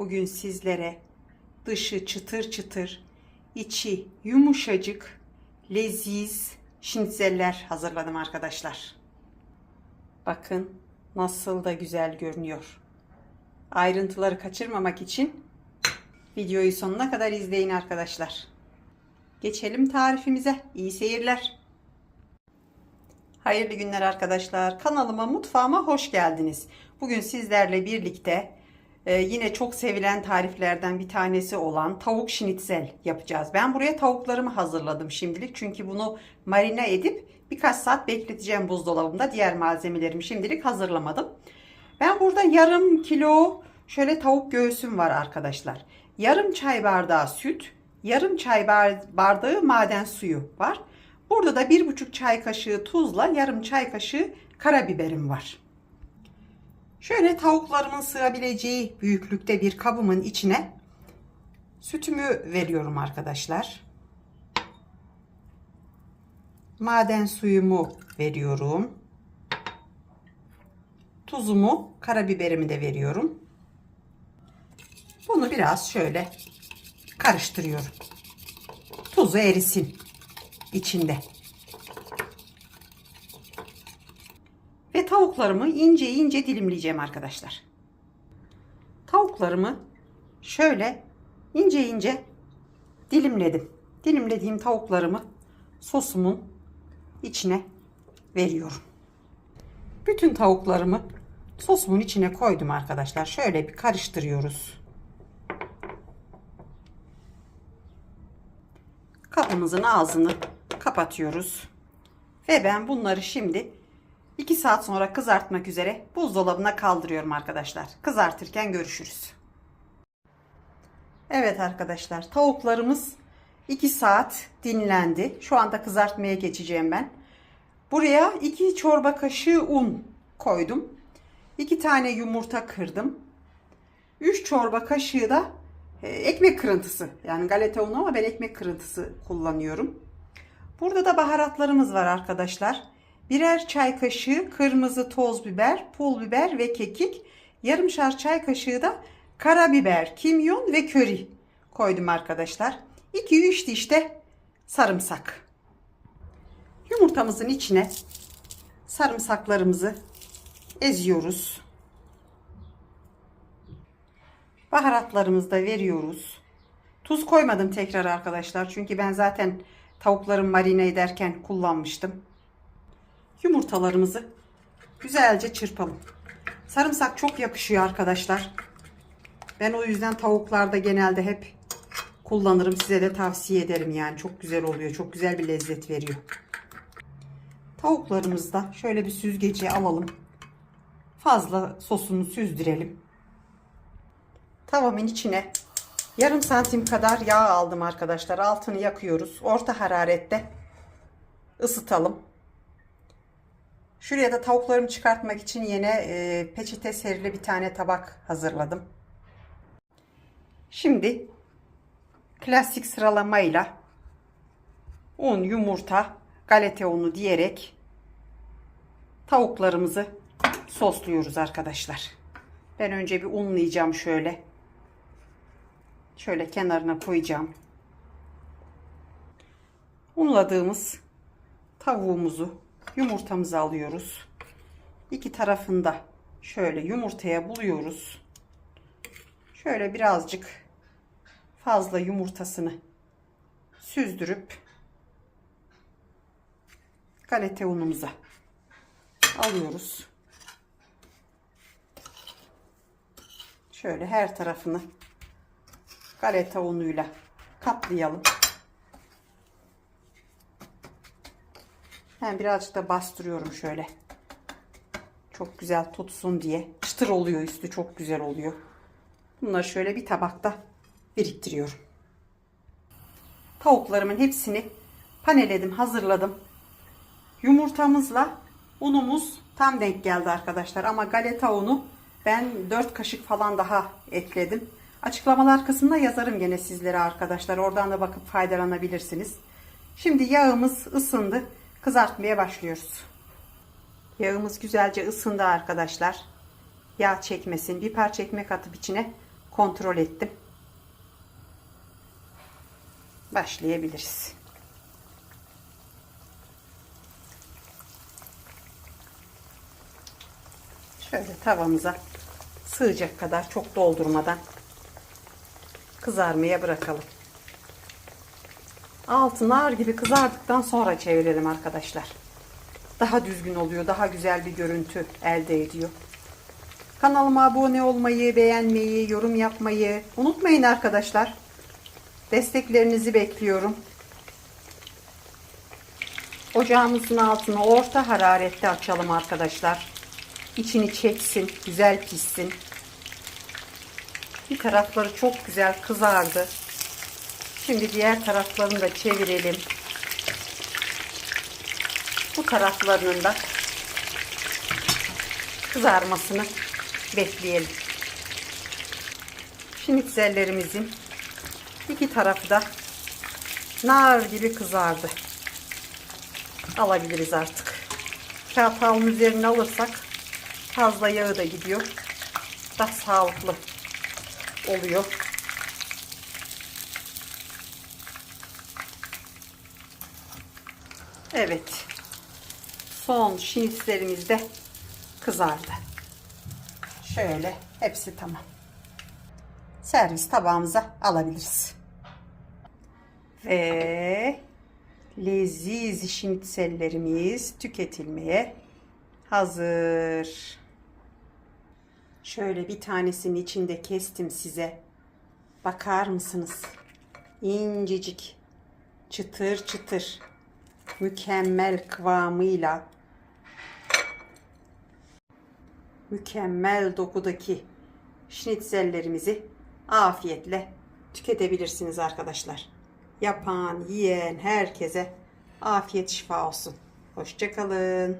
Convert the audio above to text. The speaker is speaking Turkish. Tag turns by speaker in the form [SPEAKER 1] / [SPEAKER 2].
[SPEAKER 1] Bugün sizlere dışı çıtır çıtır, içi yumuşacık, leziz şinitzeller hazırladım arkadaşlar. Bakın nasıl da güzel görünüyor. Ayrıntıları kaçırmamak için videoyu sonuna kadar izleyin arkadaşlar. Geçelim tarifimize. İyi seyirler. Hayırlı günler arkadaşlar. Kanalıma, mutfağıma hoş geldiniz. Bugün sizlerle birlikte e, yine çok sevilen tariflerden bir tanesi olan tavuk şinitzel yapacağız. Ben buraya tavuklarımı hazırladım şimdilik. Çünkü bunu marine edip birkaç saat bekleteceğim buzdolabında. Diğer malzemelerimi şimdilik hazırlamadım. Ben burada yarım kilo şöyle tavuk göğsüm var arkadaşlar. Yarım çay bardağı süt, yarım çay bardağı maden suyu var. Burada da bir buçuk çay kaşığı tuzla yarım çay kaşığı karabiberim var. Şöyle tavuklarımın sığabileceği büyüklükte bir kabımın içine sütümü veriyorum arkadaşlar. Maden suyumu veriyorum. Tuzumu, karabiberimi de veriyorum. Bunu biraz şöyle karıştırıyorum. Tuzu erisin içinde. Ve tavuklarımı ince ince dilimleyeceğim arkadaşlar. Tavuklarımı şöyle ince ince dilimledim. Dilimlediğim tavuklarımı sosumun içine veriyorum. Bütün tavuklarımı sosumun içine koydum arkadaşlar. Şöyle bir karıştırıyoruz. Kabımızın ağzını kapatıyoruz. Ve ben bunları şimdi 2 saat sonra kızartmak üzere buzdolabına kaldırıyorum arkadaşlar. Kızartırken görüşürüz. Evet arkadaşlar tavuklarımız 2 saat dinlendi. Şu anda kızartmaya geçeceğim ben. Buraya 2 çorba kaşığı un koydum. 2 tane yumurta kırdım. 3 çorba kaşığı da e, ekmek kırıntısı. Yani galeta unu ama ben ekmek kırıntısı kullanıyorum. Burada da baharatlarımız var arkadaşlar. Birer çay kaşığı kırmızı toz biber, pul biber ve kekik. Yarımşar çay kaşığı da karabiber, kimyon ve köri koydum arkadaşlar. 2-3 diş de sarımsak. Yumurtamızın içine sarımsaklarımızı eziyoruz. Baharatlarımızı da veriyoruz. Tuz koymadım tekrar arkadaşlar. Çünkü ben zaten tavukları marine ederken kullanmıştım. Yumurtalarımızı güzelce çırpalım. Sarımsak çok yakışıyor arkadaşlar. Ben o yüzden tavuklarda genelde hep kullanırım. Size de tavsiye ederim yani. Çok güzel oluyor. Çok güzel bir lezzet veriyor. Tavuklarımızı da şöyle bir süzgeci alalım. Fazla sosunu süzdürelim. Tavamın içine yarım santim kadar yağ aldım arkadaşlar. Altını yakıyoruz. Orta hararette ısıtalım. Şuraya da tavuklarımı çıkartmak için yine e, peçete serili bir tane tabak hazırladım. Şimdi klasik sıralamayla un, yumurta, galeta unu diyerek tavuklarımızı sosluyoruz arkadaşlar. Ben önce bir unlayacağım şöyle. Şöyle kenarına koyacağım. Unladığımız tavuğumuzu, yumurtamızı alıyoruz. İki tarafında şöyle yumurtaya buluyoruz. Şöyle birazcık fazla yumurtasını süzdürüp galeta unumuza alıyoruz. Şöyle her tarafını galeta unuyla kaplayalım. Ben birazcık da bastırıyorum şöyle. Çok güzel tutsun diye. Çıtır oluyor üstü çok güzel oluyor. Bunları şöyle bir tabakta biriktiriyorum. Tavuklarımın hepsini paneledim, hazırladım. Yumurtamızla unumuz tam denk geldi arkadaşlar. Ama galeta unu ben 4 kaşık falan daha ekledim. Açıklamalar kısmında yazarım gene sizlere arkadaşlar. Oradan da bakıp faydalanabilirsiniz. Şimdi yağımız ısındı. Kızartmaya başlıyoruz. Yağımız güzelce ısındı arkadaşlar. Yağ çekmesin. Bir parça ekmek atıp içine kontrol ettim. Başlayabiliriz. Şöyle tavamıza sığacak kadar çok doldurmadan kızarmaya bırakalım. Altı nar gibi kızardıktan sonra çevirelim arkadaşlar. Daha düzgün oluyor, daha güzel bir görüntü elde ediyor. Kanalıma abone olmayı, beğenmeyi, yorum yapmayı unutmayın arkadaşlar. Desteklerinizi bekliyorum. Ocağımızın altını orta hararette açalım arkadaşlar. İçini çeksin, güzel pişsin. Bir tarafları çok güzel kızardı. Şimdi diğer taraflarını da çevirelim. Bu taraflarının da kızarmasını bekleyelim. Şinitzellerimizin iki tarafı da nar gibi kızardı. Alabiliriz artık. Kağıt havlunun üzerine alırsak fazla yağı da gidiyor. Daha sağlıklı oluyor. Evet. Son şinitlerimiz de kızardı. Şöyle hepsi tamam. Servis tabağımıza alabiliriz. Ve leziz şinitsellerimiz tüketilmeye hazır. Şöyle bir tanesini içinde kestim size. Bakar mısınız? İncecik, çıtır çıtır, mükemmel kıvamıyla mükemmel dokudaki şnitzellerimizi afiyetle tüketebilirsiniz arkadaşlar. Yapan, yiyen herkese afiyet şifa olsun. Hoşçakalın.